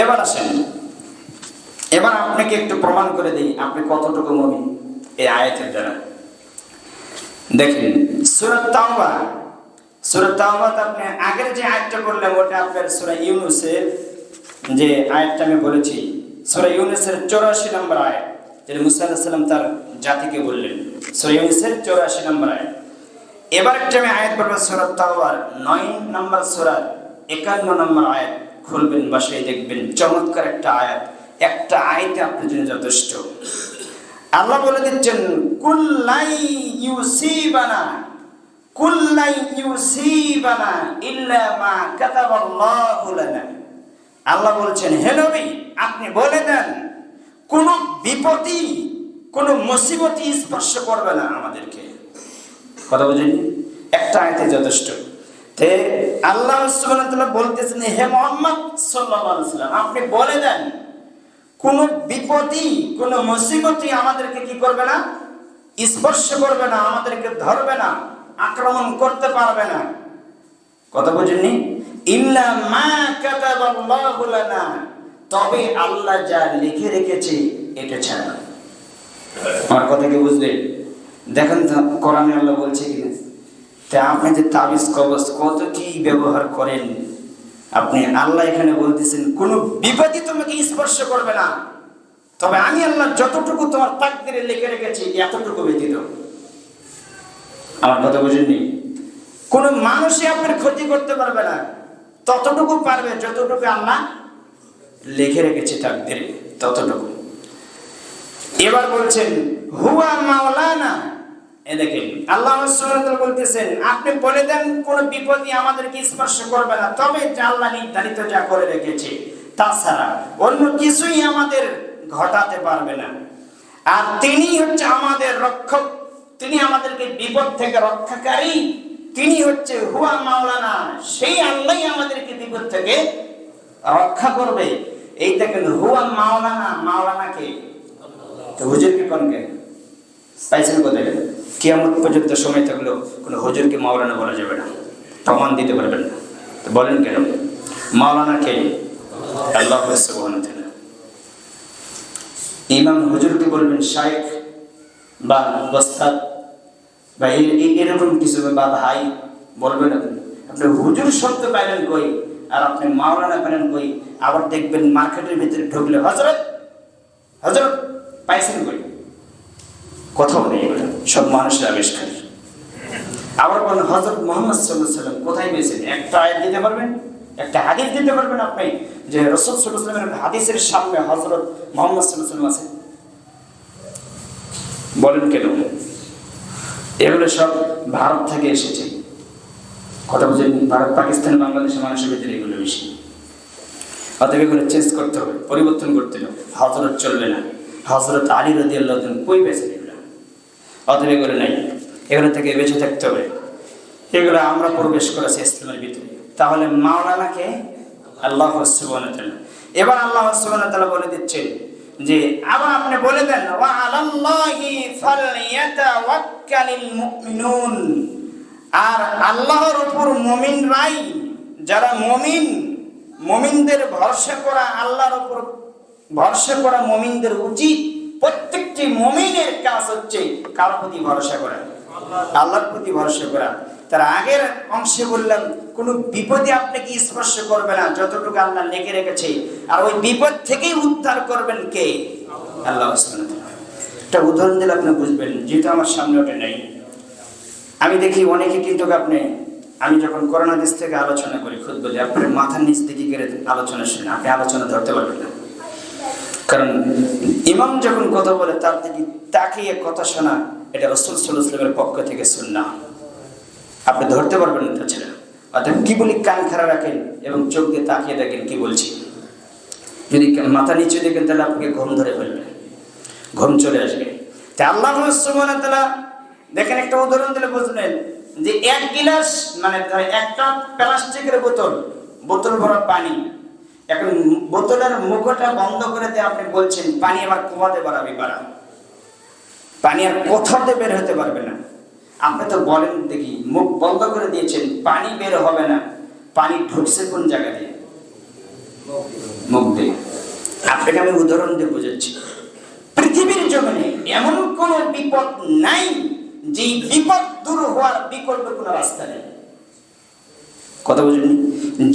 এবার আসেন। এবার আপনাকে একটু প্রমাণ করে দিই, আপনি কতটুকু মমিন এই আয়াতের দ্বারা। দেখেন সুরত তাওবা। সুরত তাওবাতে আপনি আগের যে আয়াতটা বললাম ওটা আপনার সূরা ইউনুসের যে আয়াতটা আমি বলেছি, সূরা ইউনুসের 84 নম্বর আয়াত, যেটা মুসা আলাইহিস সালাম তার জাতিকে বললেন। সূরা ইউনুসের 84 নম্বর আয়াত। এবার একটা আমি আয়াত পড়ব সুরত তাওবার, নয় নম্বর সূরার 51 নম্বর আয়াত। খুলবেন, বাসায় দেখবেন। চমৎকার একটা আয়াত। একটা আয়তে আপনার জন্য যথেষ্ট। আল্লাহ বলে দিচ্ছেন, কুল্লাই ইউসিবানা কুল্লাই ইউসিবানা ইল্লা মা কাতাবাল্লাহু লানা। আল্লাহ বলছেন, হে নবী, আপনি বলে দেন, কোন বিপত্তি কোন মুসিবতই স্পর্শ করবে না আমাদেরকে। কথা বুঝেন একটা আয়তে যথেষ্ট। আল্লাহ বলতেছেন, হে মুহাম্মদ আলাইহি আপনি বলে দেন, কোন বিপত্তি কোন মুসিবতই আমাদেরকে কি করবে না? স্পর্শ করবে না, আমাদেরকে ধরবে না, আক্রমণ করতে পারবে না। কথা বুঝেননি? ইল্লা মা কাতাবাল্লাহু লানা। তবে আল্লাহ যা লিখে রেখেছে, এটা ছাড়া। আমার কথা কি বুঝলেন? দেখেন কোরআনে আল্লাহ বলছে কি তা আপনি যে তাবিজ, কবজ কত কি ব্যবহার করেন? আপনি আল্লাহ এখানে বলতেছেন, কোনো বিপদই তোমাকে স্পর্শ করবে না। তবে আমি আল্লাহ যতটুকু তোমার তাকদিরে লিখে রেখেছি, এতটুকু ব্যতীত। আমার কথা বুঝেননি? কোনো মানুষই আপনার ক্ষতি করতে পারবে না। ততটুকু পারবে, যতটুকু আল্লাহ লিখে রেখেছে তাকদিরে, ততটুকু। এবার বলছেন, হুয়া মাওলানা এ দেখেন, আল্লাহ বলে দেন, কোন আমাদেরকে স্পর্শ করবে না। তবে আল্লাহ রেখেছে, তাছাড়া অন্য কিছুই আমাদের ঘটাতে পারবে না। আর তিনি হচ্ছে আমাদের রক্ষক, তিনি আমাদেরকে বিপদ থেকে রক্ষাকারী, তিনি হচ্ছে হুয়া মাওলানা, সেই আল্লাহই আমাদেরকে বিপদ থেকে রক্ষা করবে। এই দেখেন, হুয়া মাওলানা, মাওলানাকে, তো হুজুরকে পাইছেন কোথায় কিয়ামত পর্যন্ত সময় থাকলেও কোনো হুজুরকে মাওলানা বলা যাবে না। প্রমাণ দিতে পারবেন না। বলেন কেন? মাওলানা কে? আল্লাহ ইমাম হুজুরকে বলবেন শাইখ বা বস্তাদ বা এরকম কিছু বা ভাই বলবেন আপনি। আপনি হুজুর শব্দ পাইলেন কই? আর আপনি মাওলানা পেলেন কই? আবার দেখবেন মার্কেটের ভিতরে ঢুকলে হজরত হজরত পাইছেন কই? কোথাও নেই সব মানুষের আবিষ্কার। আবার বলেন হজরত মোহাম্মদ সাল্লাহ সাল্লাম কোথায় পেয়েছেন? একটা আয়াত দিতে পারবেন? একটা হাদিস দিতে পারবেন আপনি? যে রসদ সাল্লামের হাদিসের সামনে হজরত মোহাম্মদ সাল্লাম আছে। বলেন কেন? এগুলো সব ভারত থেকে এসেছে। কথা বলছেন, ভারত, পাকিস্তান, বাংলাদেশের মানুষের ভিতরে এগুলো বেশি। অতএব এগুলো চেঞ্জ করতে হবে, পরিবর্তন করতে হবে। হজরত চলবে না। হজরত আলী রদি আল্লাহ কই এগুলো অতএব এগুলো নাই। এগুলো থেকে বেঁচে থাকতে হবে। এগুলো আমরা প্রবেশ করেছি ইসলামের ভিতরে। তাহলে মাওলানাকে আল্লাহ ওয়া এবার আল্লাহ তাআলা বলে দিচ্ছেন যে, আবার আপনি বলে দেন আর আল্লাহর উপর মুমিনরাই, যারা মমিন, মমিনদের ভরসা করা, আল্লাহর উপর ভরসা করা মমিনদের উচিত। প্রত্যেকটি মুমিনের কাজ হচ্ছে কার প্রতি ভরসা করা। আল্লাহর প্রতি ভরসা করা। তার আগের অংশে বললাম, কোন বিপদে আপনাকে স্পর্শ করবে না, যতটুকু আল্লাহ লেগে রেখেছে। আর ওই বিপদ থেকেই উদ্ধার করবেন কে? আল্লাহ। একটা উদাহরণ দিলে আপনি বুঝবেন যেহেতু আমার সামনে ওটা নেই। আমি দেখি অনেকে কিন্তু আপনি, আমি যখন করোনা দেশ থেকে আলোচনা করি, খুদ বলি, আপনার মাথার নিচ দিকে গেলে আলোচনা শুনে আপনি আলোচনা ধরতে পারবেন না। কারণ ইমাম যখন কথা বলে, তার দিকে তাকিয়ে কথা শোনা এটা রসুল সাল্লামের পক্ষ থেকে শুননা আপনি ধরতে পারবেন না তাছাড়া অর্থাৎ কি বলি, কান খাড়া রাখেন এবং চোখ দিয়ে তাকিয়ে দেখেন কি বলছি। যদি মাথা নিচে দেখেন, তাহলে আপনাকে ঘুম ধরে ফেলবে। ঘুম চলে আসবে। তা আল্লাহ তাআলা দেখেন একটা উদাহরণ দিলে বুঝলেন যে এক গিলাস মানে ধরেন একটা প্লাস্টিকের বোতল বোতল ভরা পানি এখন বোতলের মুখটা বন্ধ করে দিয়ে আপনি বলছেন, পানি আবার কোয়াতে বাড়াবি, বাড়া। পানি আর কোথাতে বের হতে পারবে না। আপনি তো বলেন দেখি, মুখ বন্ধ করে দিয়েছেন, পানি বের হবে না। পানি ঢুকছে কোন জায়গা দিয়ে? মুখ দিয়ে। আপনাকে আমি উদাহরণ দিয়ে বোঝাচ্ছি। পৃথিবীর জমিনে এমন কোন বিপদ নাই যে বিপদ দূর হওয়ার বিকল্প কোনো রাস্তা নেই। কথা বুঝলেন?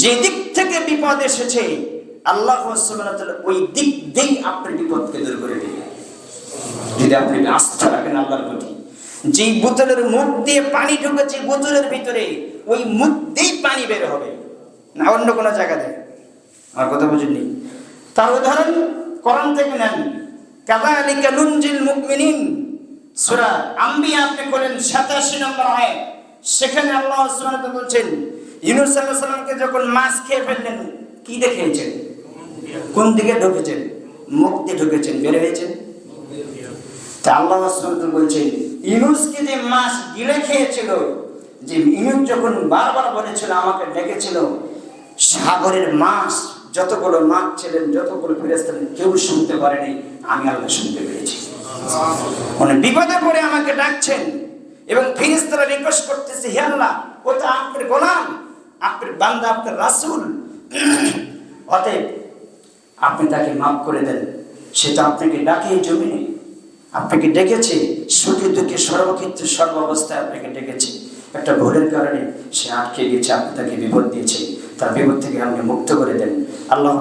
যে দিক থেকে বিপদ এসেছে, আল্লাহ ওই দিক দিয়েই আপনার বিপদকে দূর করে দেবে যদি আপনি আস্থা রাখেন আল্লাহর প্রতি যে বোতলের মুখ দিয়ে পানি ঢুকেছে বোতলের ভিতরে ওই মুখ দিয়েই পানি বের হবে। না, অন্য কোনো জায়গাতে আমার কথা বুঝেননি? তার উদাহরণ কোরআন থেকে নেন। কাযালিকা নুনজিল মুমিনিন, সূরা আম্বিয়া আপনি করেন 87 নম্বর আয়াত। সেখানে আল্লাহ বলছেন ইউনূস আলাইহিস সালামকে যখন মাছ খেয়ে ফেললেন, কি দেখেছেন কোন দিকে ঢুকেছেন? মুখ দিয়ে ঢুকেছেন, বের হয়েছেন? তা আল্লাহ বলছেন, ইউনুসকে যে মাছ গিলে খেয়েছিল, যে ইউনুস যখন বারবার বলেছিল, আমাকে ডেকেছিল, সাগরের মাছ, যতগুলো মাছ ছিলেন, যতগুলো ফেরেস্তা কেউ শুনতে পারেনি, আমি আল্লাহ শুনতে পেরেছি। মানে বিপদে পড়ে আমাকে ডাকছেন, এবং ফিরিস্তারা রিকোয়েস্ট করতেছে, হে আল্লাহ, ও তো আপনার গোলাম আপনার বান্দা, আপনার রাসূল। অতএব আপনি তাকে মাফ করে দেন। সেটা আপনাকে ডাকে জমিনে। আপনাকে ডেকেছে, সুখে দুঃখে সর্বক্ষেত্রে সর্ব অবস্থায় আপনাকে ডেকেছে। একটা ভুলের কারণে সে আটকে গেছে, আপনি তাকে বিপদ দিয়েছে তার বিপদ থেকে আপনি মুক্ত করে দেন। আল্লাহ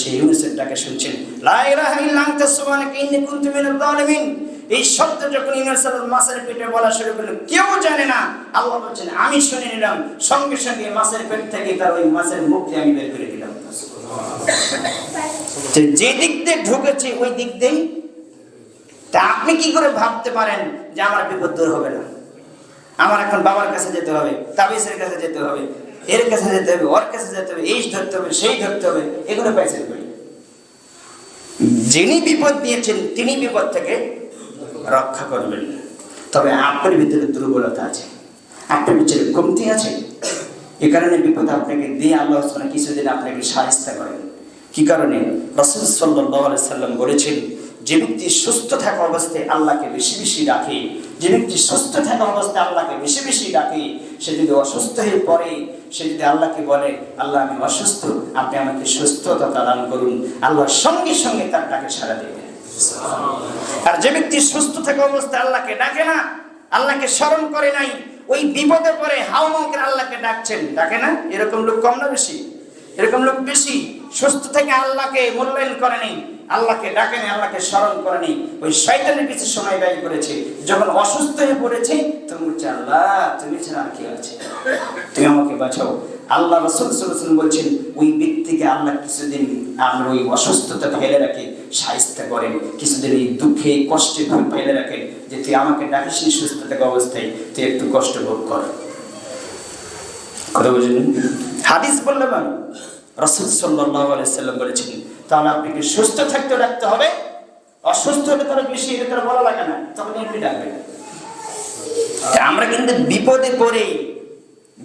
সেই ইউনুসের ডাকে শুনছেন, লা ইলাহা ইল্লা আনতা সুবহানাকা ইন্নী কুনতু মিনাল জালিমিন এই শব্দ যখন আলাইহিস মাছের পেটে বলা শুরু করল কেউ জানে না। আল্লাহ বলছেন আমি শুনে নিলাম সঙ্গে সঙ্গে মাছের পেট থেকে তার ওই মাছের মুখ আমি বের করে দিলাম। যে যে দিক দিয়ে ঢুকেছে ওই দিক দিয়েই তা আপনি কি করে ভাবতে পারেন যে আমার বিপদ দূর হবে না? আমার এখন বাবার কাছে যেতে হবে তাবিজের কাছে যেতে হবে এর কাছে যেতে হবে ওর কাছে যেতে হবে এই ধরতে হবে সেই ধরতে হবে এগুলো পাইছেন যিনি বিপদ দিয়েছেন তিনি বিপদ থেকে রক্ষা করবেন তবে আপনার ভিতরে দুর্বলতা আছে। আপনার ভিতরে কমতি আছে। এ কারণে বিপদ আপনাকে দিয়ে আল্লাহ কিছুদিন আপনাকে সাহায্য করেন। কি কারণে? রসুল আলাইহি সাল্লাম বলেছেন, যে ব্যক্তি সুস্থ থাকা অবস্থায় আল্লাহকে বেশি বেশি ডাকে, যে ব্যক্তি সুস্থ থাকা অবস্থায় আল্লাহকে বেশি বেশি ডাকে, সে যদি অসুস্থ হয়ে পড়ে, সে যদি আল্লাহকে বলে, আল্লাহ, আমি অসুস্থ, আপনি আমাকে সুস্থতা দান করুন আল্লাহর সঙ্গে সঙ্গে তার ডাকে সাড়া দেবে আর যে ব্যক্তি সুস্থ থাকা অবস্থায় আল্লাহকে ডাকে না, আল্লাহকে স্মরণ করে নাই, ওই বিপদে পড়ে হাওমাও আল্লাহকে ডাকছেন। ডাকে না? এরকম লোক কম না বেশি? এরকম লোক বেশি? সুস্থ থেকে আল্লাহকে মূল্যায়ন করেনি আল্লাহকে ডাকেনি আল্লাহকে স্মরণ করেনি ওই শয়তানের কিছু সময় ব্যয় করেছে। যখন অসুস্থ হয়ে পড়েছে তুমি বলছে, আল্লাহ, তুমি ছাড়া আর কি আছে? তুমি আমাকে বাঁচাও। আল্লাহ রসুল সাল্লাল্লাহু বলছেন, ওই ব্যক্তিকে আল্লাহ কিছুদিন আমরা ওই অসুস্থতা ফেলে রাখে সাহিত্য করেন। কিছুদিন এই দুঃখে, কষ্টে ফেলে রাখেন যে তুই আমাকে ডাকিস নি সুস্থ থাকা অবস্থায়, তুই একটু কষ্ট ভোগ কর। কথা বুঝলেন হাদিস বললাম আমি রসুল সাল্লাল্লাহু আলাইহি সাল্লাম বলেছেন তাহলে আপনাকে সুস্থ থাকতে রাখতে হবে, অসুস্থ হলে তারা বেশি, এটা তারা বলা লাগে না, তখন এমনি ডাকবে আমরা কিন্তু বিপদে পড়ে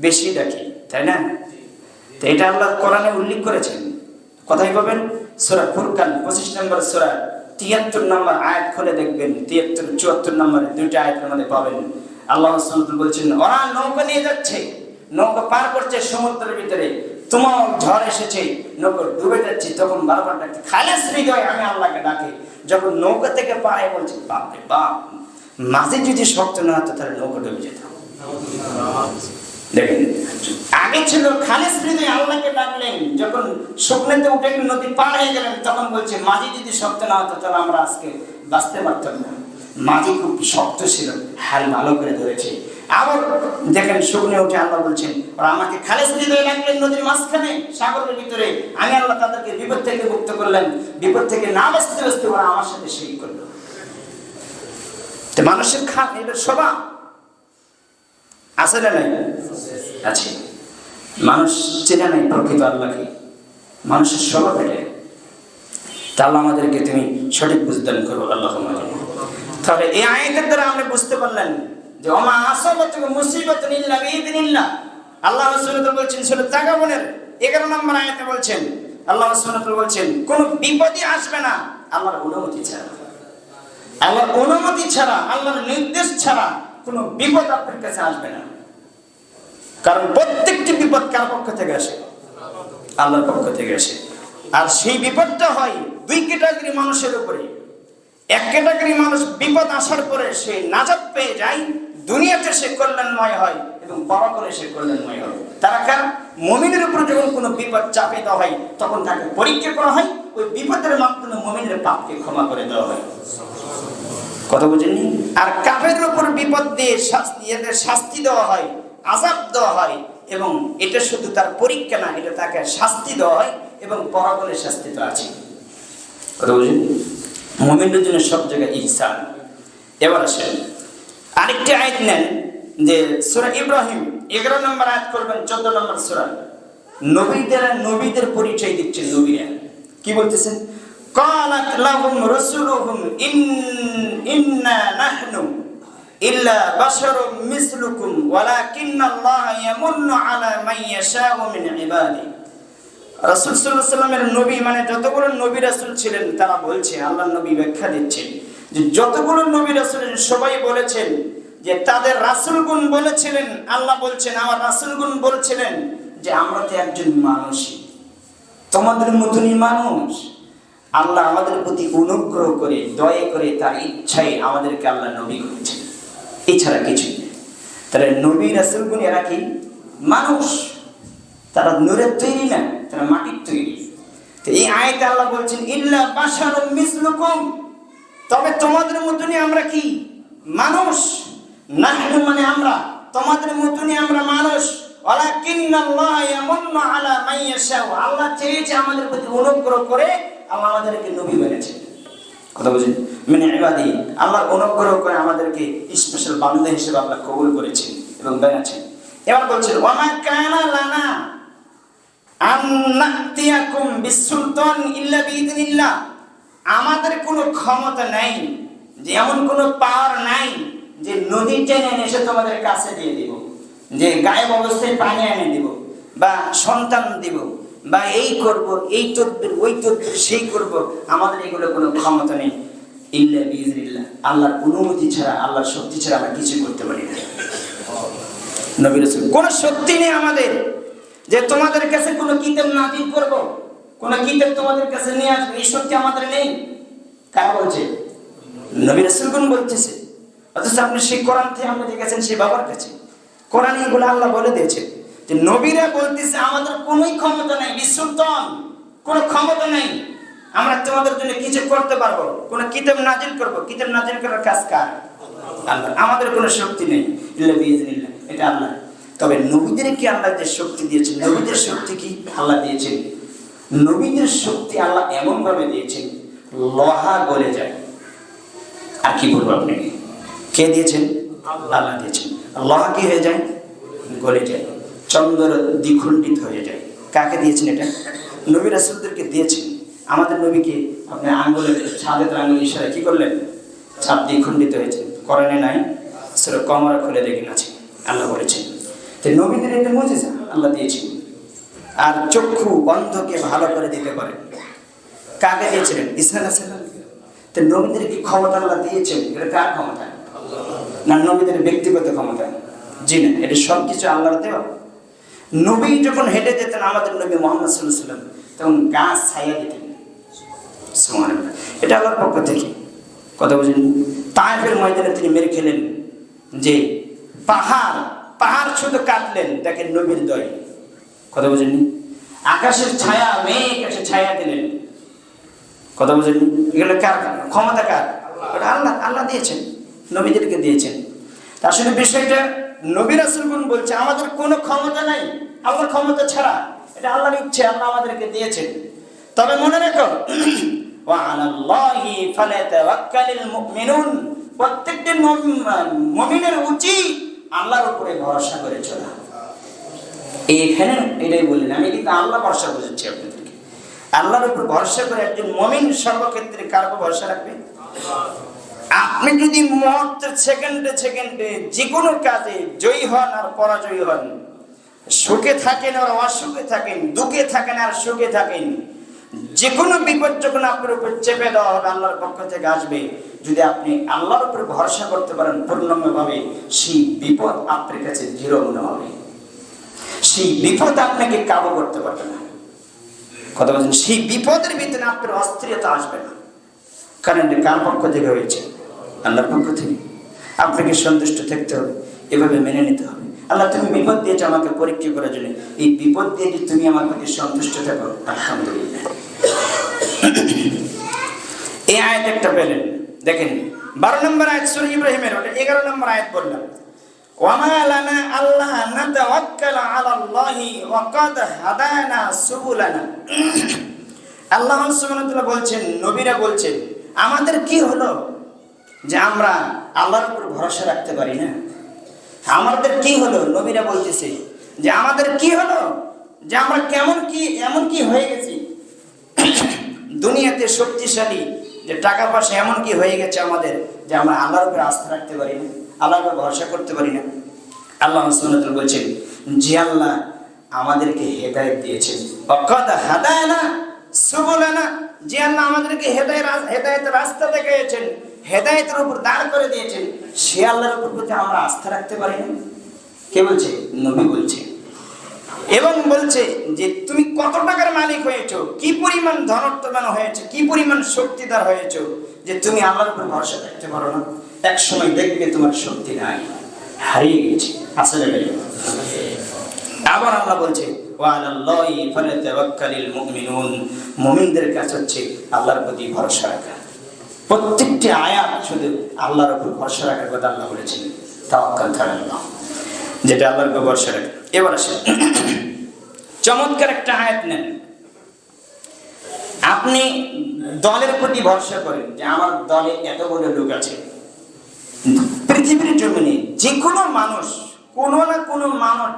বেশি ডাকি। তাই না? তো এটা আল্লাহ কোরআনে উল্লেখ করেছেন। কথাই পাবেন সোরা ফুরকান, পঁচিশ নম্বর সোরা, তিয়াত্তর নম্বর আয়াত খুলে দেখবেন, তিয়াত্তর, চুয়াত্তর নম্বর দুইটা আয়াতের মধ্যে পাবেন। আল্লাহ বলছেন, ওরা নৌকা নিয়ে যাচ্ছে, নৌকা পার করছে সমুদ্রের ভিতরে তোমার ঝড় এসেছে, নৌকা ডুবে যাচ্ছে, তখন বারবার ডাকছে, খালেস হৃদয়, আমি আল্লাহকে ডাকে। যখন নৌকা থেকে পাড়ায় বলছে, বাপরে বাপ, মাঝে যদি শক্ত না হতো, তাহলে নৌকা ডুবে যেত দেখেন, আগে ছিল খালেস হৃদয় আল্লাহকে ডাকলেন, যখন উঠে নদী পার হয়ে গেলেন, তখন বলছে, মাঝি যদি শক্ত না হতো, তাহলে আমরা আজকে বাঁচতে পারতাম না। মাঝি খুব শক্ত ছিল, হাল ভালো করে ধরেছে। আবার দেখেন শুকনে উঠে আল্লাহ বলছেন, ওরা আমাকে হৃদয়ে রাখলেন নদীর মাঝখানে, সাগরের ভিতরে। আমি আল্লাহ তাদেরকে বিপদ থেকে মুক্ত করলেন। বিপদ থেকে না বাঁচতে বাঁচতে ওরা আমার সাথে সেই করল। মানুষের খা এটা স্বভাব। আছে না নাই? আছে। মানুষ চেনে নাই প্রকৃত আল্লাহকে। মানুষের স্বভাব এটা তা আল্লাহ আমাদেরকে তুমি সঠিক বুঝদান করো, আল্লাহ তাহলে এই আয়াতের দ্বারা আমরা বুঝতে পারলেন যে, ওমা আসাবাতুকে মুসিবত নিল্লা বিইذنিল্লাহ আল্লাহ রাসূলুল্লাহ বলছেন সূরা তাগাবনের 11 নম্বর আয়াতে বলছেন, আল্লাহ রাসূলুল্লাহ বলছেন, কোন বিপদই আসবে না। আল্লাহর অনুমতি ছাড়া। আল্লাহর অনুমতি ছাড়া, আল্লাহর নির্দেশ ছাড়া কোনো বিপদ আপনার কাছে আসবে না। কারণ প্রত্যেকটি বিপদ কার পক্ষ থেকে আসে? আল্লাহর পক্ষ থেকে আসে। আর সেই বিপদটা হয় দুই ক্যাটাগরি মানুষের উপরে। এক ক্যাটাগরি মানুষ বিপদ আসার পরে সে নাজাত পেয়ে যায়, দুনিয়াতে সে কল্যাণময় হয় এবং বড় করে সে কল্যাণময় হয়। তারা কার? মমিনের উপর যখন কোনো বিপদ চাপে দেওয়া হয়, তখন তাকে পরীক্ষা করা হয়, ওই বিপদের মাধ্যমে মমিনের পাপকে ক্ষমা করে দেওয়া হয়। কথা বুঝেননি? আর কাফের উপর বিপদ দিয়ে শাস্তি, এদের শাস্তি দেওয়া হয় আজাব দেওয়া হয়, এবং এটা শুধু তার পরীক্ষা না, এটা তাকে শাস্তি দেওয়া হয়, এবং পরাগলের শাস্তি তো আছে কথা বুঝেন? মোমিনের জন্য সব জায়গায় ইহসান। এবার আসেন। আরেকটি আয়াত নেন, যে সুরা ইব্রাহিম, এগারো নম্বর আয়াত করবেন, চোদ্দ নম্বর সুরা। নবীদের নবীদের পরিচয় দিচ্ছেন নবীরা। কি বলতেছেন? قالت لهم رسلهم إن إنا نحن إلا بشر مثلكم ولكن الله يمن على من يشاء من عباده রাসূল সাল্লাল্লাহু আলাইহি সাল্লামের নবী মানে যতগুলো নবী রাসূল ছিলেন তারা বলছে আল্লাহর নবী ব্যাখ্যা দিচ্ছেন যে যতগুলো নবী রাসূল সবাই বলেছেন যে তাদের রাসূল গুণ বলেছিলেন আল্লাহ বলছেন আমার রাসূল গুণ বলছিলেন যে আমরা তো একজন মানুষই তোমাদের মতনই মানুষ আল্লাহ আমাদের প্রতি অনুগ্রহ করে, দয়া করে তার ইচ্ছায় আমাদেরকে আল্লাহ নবী করেছেন। এছাড়া কিছুই নেই। তাহলে নবী রাসূল গুণ এরা কি? মানুষ। তারা নূরের তৈরি না, তারা মাটির তৈরি। তো এই আয়তে আল্লাহ বলছেন, ইল্লা বাশার মিসলুকুম। তবে তোমাদের মতনই আমরা কি? মানুষ। নাহনু মানে আমরা। তোমাদের মতনই আমরা মানুষ। মান আল্লাহ চেয়েছে আমাদের প্রতি অনুগ্রহ করে আমাদেরকে নবী বানিয়েছেন কথা বুঝেন? মানে ইবাদি, আল্লাহ অনুগ্রহ করে আমাদেরকে স্পেশাল বান্দা হিসেবে আল্লাহ কবুল করেছেন এবং বানিয়েছেন। এবার বলছেন, ওয়ামা কানা লানা আন্নাতিয়াকুম বিসুলতান ইল্লা বিইذنিল্লাহ আমাদের কোনো ক্ষমতা নাই, যে এমন কোনো পাওয়ার নাই যে নদী টেনে এসে তোমাদের কাছে দিয়ে দিব, যে গায়েব অবস্থায় পানি এনে দিব বা সন্তান দিব। বা এই করব, এই তদ্বির, ওই তদ্বির, সেই করব, আমাদের এগুলো কোনো ক্ষমতা নেই। ইল্লা বিইذনিল্লাহ আল্লাহর অনুমতি ছাড়া, আল্লাহর শক্তি ছাড়া আমরা কিছু করতে পারি না। নবী রাসূল, কোনো শক্তি নেই আমাদের যে তোমাদের কাছে কোনো কিতাব নাজিল করব, কোন কিতাব তোমাদের কাছে নিয়ে আসবে, এই শক্তি আমাদের নেই। কারা বলছে? নবী রাসূলগণ বলতেছে। অথচ আপনি সেই কোরআন থেকে আপনি দেখেছেন সেই বাবার কাছে। কোরআন এগুলো আল্লাহ বলে দিয়েছে যে নবীরা বলতেছে, আমাদের কোনোই ক্ষমতা নাই বিশ্বতন কোনো ক্ষমতা নাই। আমরা তোমাদের জন্য কিছু করতে পারব। কোন কিতাব নাজিল করব। কিতাব নাজিল করার কাজ কার? আল্লাহ। আমাদের কোনো শক্তি নেই। এটা আল্লাহ। তবে নবীদের কি আল্লাহ যে শক্তি দিয়েছেন? নবীদের শক্তি কি আল্লাহ দিয়েছেন? নবীদের শক্তি আল্লাহ এমন ভাবে দিয়েছেন, লোহা গলে যায়। আর কি বলব আপনাকে? কে দিয়েছেন? আল্লাহ দিয়েছেন। লহা কি হয়ে যায়? গলে যায়। চন্দ্র দ্বিখণ্ডিত হয়ে যায়। কাকে দিয়েছেন এটা? নবী রাসুলদেরকে দিয়েছেন। আমাদের নবীকে আপনি আঙ্গুলের ছাদের আঙ্গুল ইশারা কি করলেন? ছাদ দ্বিখণ্ডিত হয়েছে। করেনে নাই সেটা কমরা খুলে দেখেন আছে। আল্লাহ বলেছেন। তো নবীদের এটা মজেজা, আল্লাহ দিয়েছেন। আর চক্ষু বন্ধকে ভালো করে দিতে পারেন। কাকে দিয়েছিলেন? ইসলাম আসাল্লাম তো নবীদের কি ক্ষমতা আল্লাহ দিয়েছেন? এটা কার ক্ষমতা? না নবীদের ব্যক্তিগত ক্ষমতা? জি না, এটা সব কিছু আল্লাহর দেওয়া। নবী যখন হেঁটে যেতেন আমাদের নবী মোহাম্মদ সাল্লাম তখন গাছ ছাইয়া দিতেন। এটা আল্লাহর পক্ষ থেকে। কথা বুঝেন তায়েফের ময়দানে তিনি মেরে খেলেন যে পাহাড় পাহাড় শুধু কাটলেন, দেখেন নবীর দয় কথা বুঝেননি আকাশের ছায়া, মেঘ এসে ছায়া দিলেন। কথা বুঝেননি এগুলো কার ক্ষমতা কার? আল্লাহ আল্লাহ দিয়েছেন। নবীদেরকে দিয়েছেন। তা আসলে বিষয়টা নবী রাসুলগুন বলছে, আমাদের কোনো ক্ষমতা নাই আল্লাহর ক্ষমতা ছাড়া। এটা আল্লাহর ইচ্ছে আল্লাহ আমাদেরকে দিয়েছেন। তবে মনে রেখো প্রত্যেকটি মমিনের উচিত আল্লাহর উপরে ভরসা করে চলা। এইখানে এটাই বললেন, আমি কিন্তু আল্লাহ ভরসা বুঝেছি আপনাদেরকে। আল্লাহর উপর ভরসা করে একজন মমিন সর্বক্ষেত্রে কার উপর ভরসা রাখবে? আপনি যদি মুহূর্তের সেকেন্ডে সেকেন্ডে যে কোনো কাজে জয়ী হন আর পরাজয়ী হন, সুখে থাকেন আর অসুখে থাকেন, দুঃখে থাকেন আর সুখে থাকেন, যে কোনো বিপদ যখন আপনার উপর চেপে দেওয়া হবে, আল্লাহর পক্ষ থেকে আসবে। যদি আপনি আল্লাহর উপর ভরসা করতে পারেন পূর্ণমভাবে সেই বিপদ আপনার কাছে দৃঢ় মনে হবে। সেই বিপদ আপনাকে কাবু করতে পারবে না। কথা বলছেন? সেই বিপদের ভিতরে আপনার অস্থিরতা আসবে না। কারণ এটা কার পক্ষ থেকে হয়েছে আল্লাহর পক্ষ থেকে আপনাকে সন্তুষ্ট থাকতে হবে এভাবে মেনে নিতে হবে আল্লাহ তুমি বিপদ দিয়েছো আমাকে পরীক্ষা করার জন্য এই বিপদ দিয়ে যে তুমি আমার প্রতি সন্তুষ্ট থাকো আলহামদুলিল্লাহ এই আয়াত একটা পেলেন দেখেন বারো নম্বর আয়াত সুর ইব্রাহিমের ওটা এগারো নম্বর আয়াত বললাম وما لنا ألا نتوكل على الله وقد هدانا سبلنا আল্লাহ সুবহানাহু বলছেন নবীরা বলছেন আমাদের কি হলো যে আমরা আল্লাহর উপর ভরসা রাখতে পারি না? আমাদের কি হলো? নবীরা বলতেছে যে আমাদের কি হলো? যে আমরা কেমন কি, এমন কি হয়ে গেছি? দুনিয়াতে শক্তিশালী যে টাকা পয়সা এমন কি হয়ে গেছে আমাদের যে আমরা আল্লাহর উপরে আস্থা রাখতে পারি না, আল্লাহর উপর ভরসা করতে পারি না। আল্লাহ সুন্নাত বলছেন যে আল্লাহ আমাদেরকে হেদায়েত দিয়েছেন। অকদ হাদায়না সুবলানা, যে আল্লাহ আমাদেরকে হেদায়েত হেদায়েতের রাস্তা দেখিয়েছেন, হেদায়েতের উপর দাঁড় করে দিয়েছেন, সে আল্লাহর উপর প্রতি আমরা আস্থা রাখতে পারি না? কে বলছে? নবী বলছে। এবং বলছে যে তুমি কত টাকার মালিক হয়েছো? কি পরিমাণ ধনত্ববান হয়েছে? কি পরিমাণ শক্তিদার হয়েছো? যে তুমি আল্লাহর উপর ভরসা রাখতে পারো না। এক সময় দেখবে তোমার শক্তি নাই। হারিয়ে গেছে। আসলে আবার আল্লাহ বলছে ওয়ালাল্লাহি মুমিনদের কাছে হচ্ছে আল্লাহর প্রতি ভরসা রাখা। প্রত্যেকটি আয়াত শুধু আল্লাহর উপর ভরসা রাখার কথা আল্লাহ বলেছেন। তাওয়াক্কাল আল্লাহ যেটা আল্লাহর উপর ভরসা রাখা। এবার আসেন। চমৎকার একটা আয়াত নেন। আপনি দলের প্রতি ভরসা করেন যে আমার দলে এত বড় লোক আছে। পৃথিবীর জমিনে যে কোনো মানুষ, কোনো না কোনো মানুষ,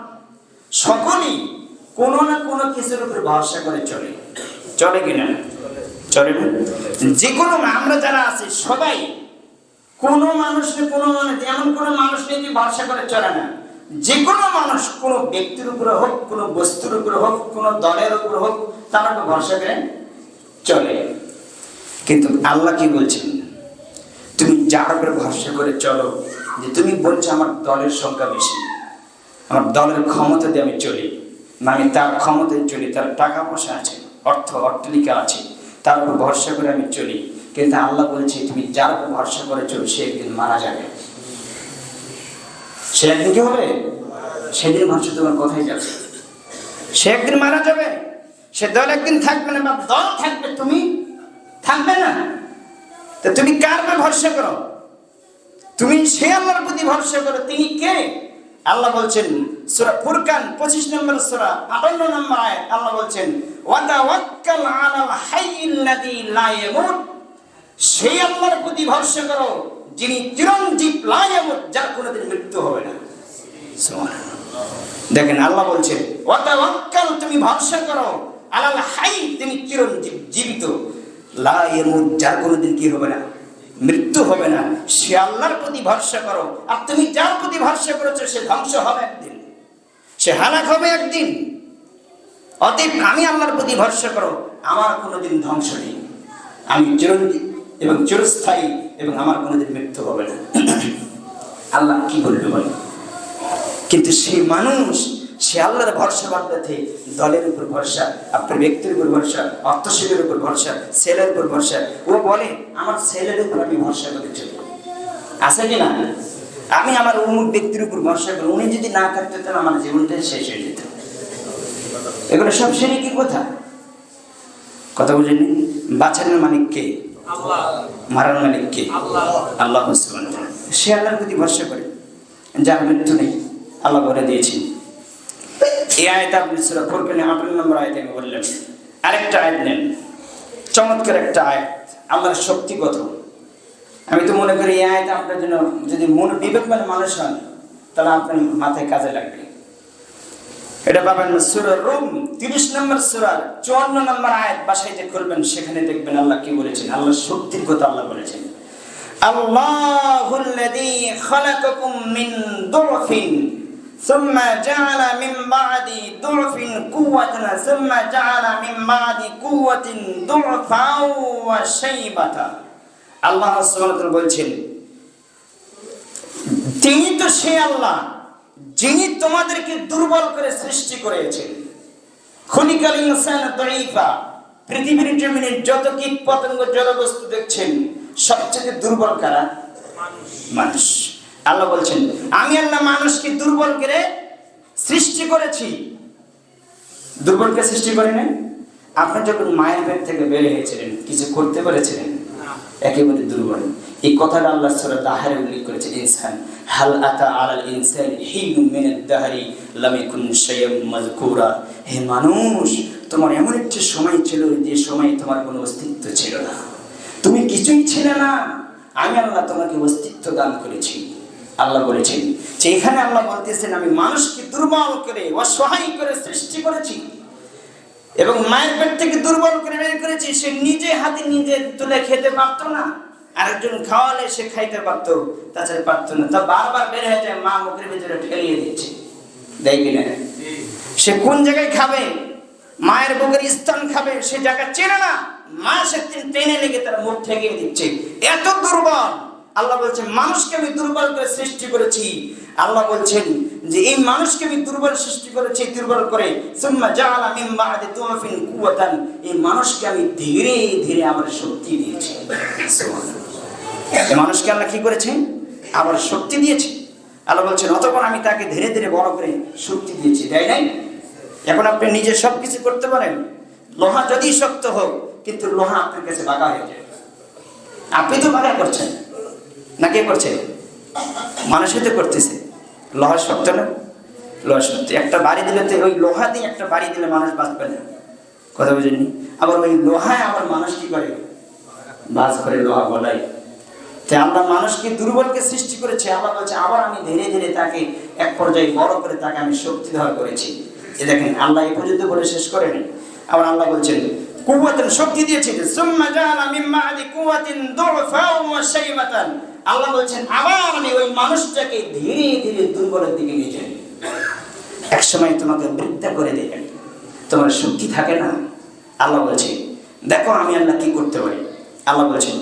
সকলেই কোনো না কোনো কিছুর উপর ভরসা করে চলে। চলে কিনা চলে না? যে কোনো আমরা যারা আছি, সবাই কোনো মানুষ নেই কোনো মানুষ এমন কোনো মানুষ নেই যে ভরসা করে চলে না। যে কোনো মানুষ কোনো ব্যক্তির উপরে হোক, কোনো বস্তুর উপরে হোক, কোনো দলের উপরে হোক, তারা তো ভরসা করে চলে। কিন্তু আল্লাহ কি বলছেন? তুমি যার উপরে ভরসা করে চলো, যে তুমি বলছো আমার দলের সংখ্যা বেশি, আমার দলের ক্ষমতা দিয়ে আমি চলি। না আমি তার ক্ষমতায় চলি তার টাকা পয়সা আছে, অর্থ, অট্টালিকা আছে, তার উপর ভরসা করে আমি চলি। কিন্তু আল্লাহ বলছে, তুমি যার উপর ভরসা করে চলো সে একদিন মারা যাবে। সে একদিন কি হবে? সেদিন ভরসা তোমার কোথায় যাচ্ছে সে একদিন মারা যাবে। সে দল একদিন থাকবে না, বা দল থাকবে, তুমি থাকবে না। তো তুমি কার উপর ভরসা করো? তুমি সে আল্লাহর প্রতি ভরসা করো, তিনি কে? আল্লাহ বলছেন সূরা ফুরকান 25 নম্বর সূরা 58 নম্বর আয়াত, আল্লাহ বলছেন ওয়া তাওয়াক্কাল আলাল হাইয়্যিল্লাযী লা ইয়ামুত সেই আল্লাহর প্রতি ভরসা করো, যিনি চিরঞ্জীব লা ইয়ামুত, যার কোনোদিন মৃত্যু হবে না। সুবহানাল্লাহ। দেখেন আল্লাহ বলছেন ওয়া তাওয়াক্কাল তুমি ভরসা করো, আলাল হাই তিনি চিরঞ্জীব, জীবিত, লা ইয়ামুত, যার কোনোদিন কি হবে না, মৃত্যু হবে না। সে আল্লাহর প্রতি ভরসা করো, আর তুমি যার প্রতি ভরসা করেছ, সে ধ্বংস হবে একদিন। সে হালাক হবে একদিন। অতএব আমি আল্লাহর প্রতি ভরসা করো, আমার কোনোদিন ধ্বংস নেই। আমি চিরঞ্জীব এবং চিরস্থায়ী এবং আমার কোনোদিন মৃত্যু হবে না। আল্লাহ কি বলবে বলে? কিন্তু সেই মানুষ, সে আল্লাহর ভরসা বাদ থেকে দলের উপর ভরসা, আপনার ব্যক্তির উপর ভরসা, অর্থশীলের উপর ভরসা, ছেলের উপর ভরসা। ও বলে, আমার ছেলের উপর আমি ভরসা করে চলি আছে কি না? আমি আমার অমুক ব্যক্তির উপর ভরসা করি উনি যদি না থাকতে তাহলে আমার জীবনটা শেষ হয়ে যেত এগুলো সব সেরে কি কথা। কথা বুঝেনি বাছানোর মালিক কে? মারার মালিক কে? আল্লাহ। সে আল্লাহর প্রতি ভরসা করে। যার মৃত্যু নেই আল্লাহ করে দিয়েছেন। এই আয়ত আপনি সুরা ফুরকানে আঠারো নম্বর আয়তে আমি বললেন। আরেকটা আয়াত নেন। চমৎকার একটা আয়াত। আল্লাহর শক্তি কত? আমি তো মনে করি এই আয়াত আপনার জন্য যদি মন বিবেকমান মানুষ হন তাহলে আপনার মাথায় কাজে লাগবে এটা পাবেন সুরা রুম তিরিশ নম্বর সুরার চুয়ান্ন নম্বর আয়াত বাসায় যে করবেন সেখানে দেখবেন আল্লাহ কি বলেছেন আল্লাহ শক্তির কথা আল্লাহ বলেছেন আল্লাহুল্লাযী খালাকাকুম মিন দুরফিন ثم جعل من بعد ضعف قوة ثم جعل من بعد قوة ضعفا وشيبة আল্লাহ বলছেন, তিনি তো সে আল্লাহ যিনি তোমাদেরকে দুর্বল করে সৃষ্টি করেছেন। খনিকাল ইনসান পৃথিবীর জমিনে যত কীট পতঙ্গ জড়বস্তু দেখছেন, সবচেয়ে দুর্বল কারা? মানুষ। আল্লাহ বলছেন, আমি আল্লাহ মানুষকে দুর্বল করে সৃষ্টি করেছি। দুর্বলকে সৃষ্টি করে নাই আপনি যখন মায়ের পেট থেকে বের হয়েছিলেন, কিছু করতে পেরেছিলেন? একেবারে দুর্বল। এই কথাটা আল্লাহ সূরা দাহারে উল্লেখ করেছে, ইনসান, হাল আতা আলাল ইনসান হিনু মিন দাহরি লাম ইয়াকুন শাইয়্যাম মাযকুরা। হে মানুষ, তোমার এমন একটি সময় ছিল যে সময় তোমার কোনো অস্তিত্ব ছিল না। তুমি কিছুই ছিলে না। আমি আল্লাহ তোমাকে অস্তিত্ব দান করেছি। আল্লাহ বলেছেন যে এখানে আল্লাহ বলতেছেন, আমি মানুষকে দুর্বল করে, অসহায় করে সৃষ্টি করেছি। এবং মায়ের পেট থেকে দুর্বল করে বের করেছি, সে নিজে হাতে নিজে তুলে খেতে পারতো না। আরেকজন খাওয়ালে সে খাইতে পারতো, তাছাড়া পারতো না। তা বারবার বের হয়ে যায়, মা মুখের ভিতরে ঠেলিয়ে দিচ্ছে। দেয় কিনা সে কোন জায়গায় খাবে? মায়ের বুকের স্থান খাবে, সে জায়গা চেনে না। মা সে টেনে লেগে তার মুখ ঠেকিয়ে দিচ্ছে। এত দুর্বল। আল্লাহ বলছেন, মানুষকে আমি দুর্বল করে সৃষ্টি করেছি। আল্লাহ বলছেন যে, এই মানুষকে আমি দুর্বল সৃষ্টি করেছি, দুর্বল করে। সুম্মা জাআলা মিন বা'দি কুওয়াতান। এই মানুষকে আমি ধীরে ধীরে আমার শক্তি দিয়েছি। মানুষকে আল্লাহ কি করেছেন আবার শক্তি দিয়েছে। আল্লাহ বলছেন অতক্ষণ আমি তাকে ধীরে ধীরে বড় করে শক্তি দিয়েছি। তাই নাই? এখন আপনি নিজে সব কিছু করতে পারেন। লোহা যদি শক্ত হোক, কিন্তু লোহা আপনার কাছে বাঁকা হয়ে যায়। আপনি তো বাঁকা করছেন। না, কে করছে? মানুষই তো করতেছে। লোহার শক্ত না? লোহার শক্ত। একটা বাড়ি দিলে তো ওই লোহা দিয়ে একটা বাড়ি দিলে মানুষ বাঁচবে না। কথা বুঝেননি? আবার ওই লোহায় আবার মানুষ কি করে? বাস করে লোহা বলাই তাই আমরা মানুষকে দুর্বলকে সৃষ্টি করেছি? আবার বলছে, আবার আমি ধীরে ধীরে তাকে এক পর্যায়ে বড় করে তাকে আমি শক্তি শক্তিধর করেছি। এ দেখেন, আল্লাহ এই পর্যন্ত বলে শেষ করেনি। আবার আল্লাহ বলছেন কুয়াতেন শক্তি দিয়েছেন সুম্মা জাআলা কুওয়াতিন দু'ফাও ওয়া শাইবাতান। আল্লাহ বলছেন, আবার আমি ওই মানুষটাকে ধীরে ধীরে দুর্বলের দিকে নিয়ে যাই। এক সময় তোমাকে বৃদ্ধা করে দেবেন। তোমার শক্তি থাকে না? আল্লাহ বলছে, দেখো আমি আল্লাহ কি করতে পারি? আল্লাহ বলছেন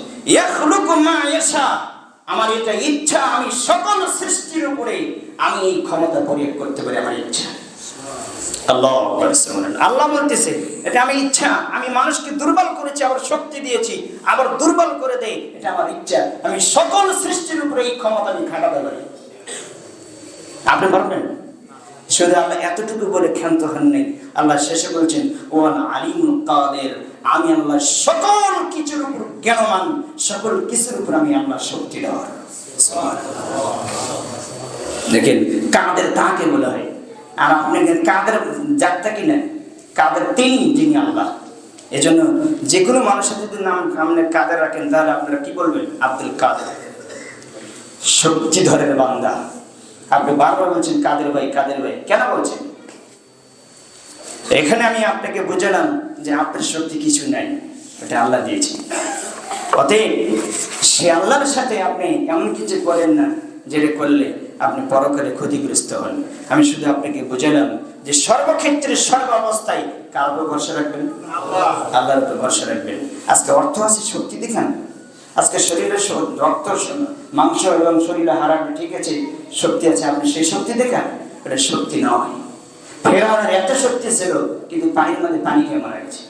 আমার এটা ইচ্ছা, আমি সকল সৃষ্টির উপরে আমি এই ক্ষমতা প্রয়োগ করতে পারি, আমার ইচ্ছা। আল্লাহ বলতেছে, এটা আমি ইচ্ছা, আমি মানুষকে দুর্বল করেছি, আবার শক্তি দিয়েছি, আবার দুর্বল করে দেই, এটা আমার ইচ্ছা, আমি সকল সৃষ্টির উপরে এই ক্ষমতা আমি খাটাতে পারি। আপনি পারবেন শুধু আল্লাহ এতটুকু বলে ক্ষান্ত হন নেই। আল্লাহ শেষে বলছেন, ওয়ান আলিম কাদের, আমি আল্লাহ সকল কিছুর উপর জ্ঞানমান সকল কিছুর উপর আমি আল্লাহ শক্তি দেওয়ার দেখেন, কাদের তাকে বলা হয়? আর আপনি কাদের যাত্রা কিনা কাদের তিনি যিনি আল্লাহ, এজন্য যে কোনো মানুষের যদি নাম আপনি কাদের রাখেন, তাহলে আপনারা কি বলবেন? আব্দুল কাদের। শক্তিধরের বান্দা, আপনি বারবার বলছেন, কাদের ভাই কাদের ভাই, কেন বলছেন? এখানে আমি আপনাকে বুঝালাম যে আপনার শক্তি কিছু নাই, এটা আল্লাহ দিয়েছে। অতএব সে আল্লাহর সাথে আপনি এমন কিছু করেন না, যেটা করলে আপনি পরকালে ক্ষতিগ্রস্ত হন। আমি শুধু আপনাকে বুঝালাম যে সর্বক্ষেত্রে সর্ব অবস্থায় কার উপর ভরসা রাখবেন? আল্লাহর উপর ভরসা রাখবেন। আজকে অর্থ আছে, শক্তি দেখান। আজকে শরীরে রক্ত মাংস এবং শরীরে হারাবে ঠিক আছে, শক্তি আছে, আপনি সেই শক্তি দেখান। এটা শক্তি নয়। ফেরানোর এত শক্তি ছিল, কিন্তু পানির মধ্যে পানি খেয়ে মারা গেছে।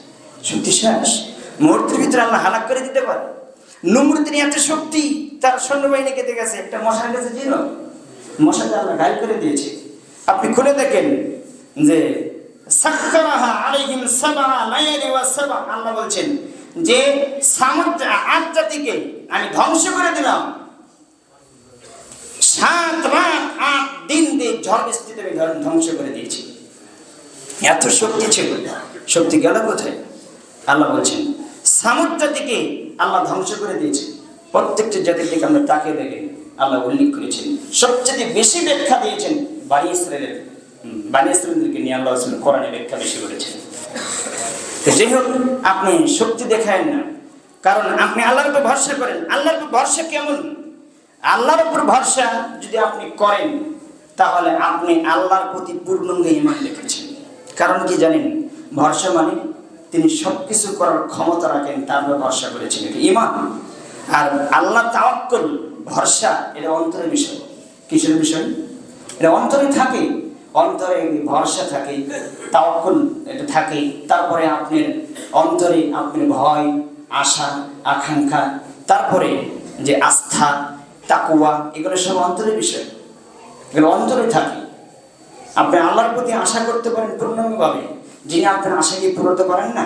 শক্তি শেষ। মুহূর্তের ভিতরে আল্লাহ হালাক করে দিতে পারে। নমরুদের এত শক্তি, তার সৈন্যবাহিনী কেটে গেছে, একটা মশার কাছে ছিল মশাকে আল্লাহ গায়ে করে দিয়েছে। আপনি খুলে দেখেন যে সাক্ষরাহা আলাইহিম সাবা লায়ালি ওয়া সাবা আল্লাহ বলছেন যে সামুদ্র আট জাতিকে আমি ধ্বংস করে দিলাম। সাত রাত আট দিন দিয়ে ঝড় বৃষ্টিতে আমি ধ্বংস করে দিয়েছি। এত শক্তি ছিল। শক্তি গেল কোথায়? আল্লাহ বলছেন সামুদ জাতিকে আল্লাহ ধ্বংস করে দিয়েছে। প্রত্যেকটি জাতির দিকে আমরা তাকে দেখে। আল্লাহ উল্লেখ করেছেন। সবচেয়ে বেশি ব্যাখ্যা দিয়েছেন বাড়ি ইসরায়েলের। বাড়ি ইসরায়েলদেরকে নিয়ে আল্লাহ হোসেন কোরআনে ব্যাখ্যা বেশি করেছেন। তো যাই হোক, আপনি শক্তি দেখায় না। কারণ আপনি আল্লাহর উপর ভরসা করেন। আল্লাহর উপর ভরসা কেমন? আল্লাহর উপর ভরসা যদি আপনি করেন, তাহলে আপনি আল্লাহর প্রতি পূর্ণাঙ্গ ইমান রেখেছেন। কারণ কি জানেন? ভরসা মানে তিনি সব কিছু করার ক্ষমতা রাখেন, তার উপর ভরসা করেছেন। এটা ইমান। আর আল্লাহ তাওয়াক্কুল ভরসা, এটা অন্তরের বিষয়। কিসের বিষয়? এটা অন্তরে থাকে, অন্তরে ভরসা থাকে, তাওয়াক্কুল, এটা থাকে। তারপরে আপনার অন্তরে আপনার ভয়, আশা, আকাঙ্ক্ষা, তারপরে যে আস্থা তাকুয়া এগুলো সব অন্তরের বিষয়। এগুলো অন্তরে থাকে। আপনি আল্লাহর প্রতি আশা করতে পারেন পূর্ণাঙ্গভাবে। যিনি আপনার আশাকে পূরতে পারেন না,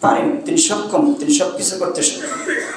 পারেন। তিনি সক্ষম, তিনি সব কিছু করতে সক্ষম।